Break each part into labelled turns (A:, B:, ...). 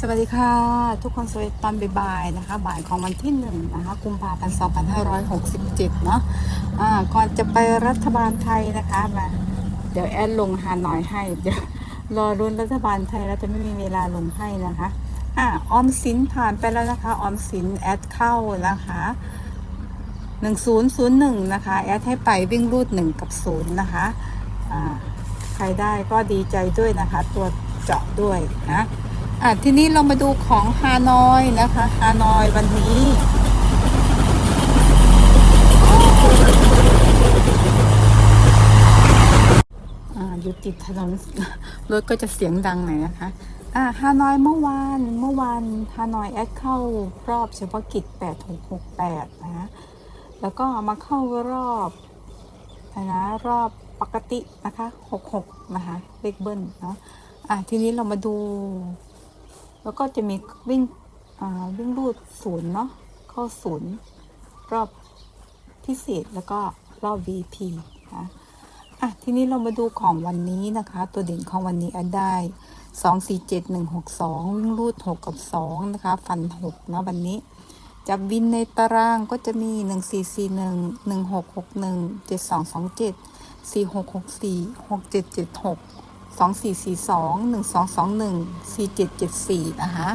A: สวัสดีค่ะ ทุกคนสวัสดีตอนบ่ายๆนะคะ บ่ายของวันที่หนึ่งนะคะกุมภาพันธ์2567เนาะอ่าก่อนจะไปรัฐบาลไทยนะคะมาเดี๋ยวแอดลงหาหน่อยให้เดี๋ยวรอรุนรัฐบาลไทยแล้วจะไม่มีเวลาลงให้นะคะอ่าออมสินผ่านไปแล้วนะคะ ออมสินแอดเข้านะคะ1001นะคะ แอดให้ไปวิ่งรูด1กับ0นะคะอ่าใครได้ก็ดีใจด้วยนะคะ ตัวเจาะด้วยนะ อะทีนี้เรามาดูของฮานอยนะคะฮานอยวันนี้อ่าอยู่ติดถนนรถก็จะเสียงดังหน่อยนะคะ อ่าฮานอยเมื่อวานเมื่อวานฮานอยแอดเข้ารอบเฉพาะกิจ8668นะคะแล้วก็มาเข้ารอบนะรอบปกตินะคะ 66 นะคะเลขเบิ้ลเนาะอะทีนี้เรามาดู แล้วก็จะมีวิ่งวิ่งรูดศูนย์เนาะเข้าศูนย์รอบพิเศษแล้วก็รอบ VP นะอะทีนี้เรามาดูของวันนี้นะคะ ตัวเด่นของวันนี้อันได้2 4 7 1 6 2วิ่งรูด6กับ2นะคะฟัน6นะวันนี้จับวินในตารางก็จะมี1 4 4 1 1 6 6 1 7 2 2 7 4 6 6 4 6 7 7 6 2 4 4 2 1 2 2 1 4 2442 1221 4774 นะคะ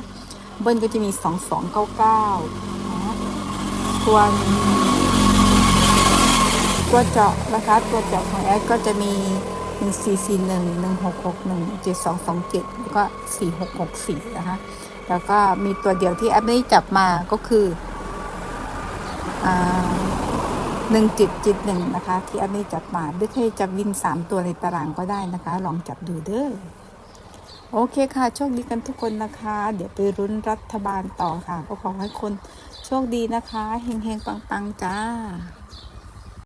A: เบิ้ลก็จะมี 2 2 9 9นะส่วตัวเจาะนะคะตัวเจาะของแอดก็จะมี 1 4 4 1 1 6 6 1 7 2 2 7 แล้วก็ 4 6 6 4 นะคะ แล้วก็มีตัวเดียวที่แอปไม่ได้จับมาก็คืออ่า หนึ่งจิตจิตหนึ่งนะคะ ที่อันนี้จับมาหรือใครจับวินสามตัวในตารางก็ได้นะคะ ลองจับดูเด้อโอเคค่ะ โชคดีกันทุกคนนะคะ เดี๋ยวไปรุ้นรัฐบาลต่อค่ะ ก็ขอให้คนโชคดีนะคะเฮงๆปังๆจ้า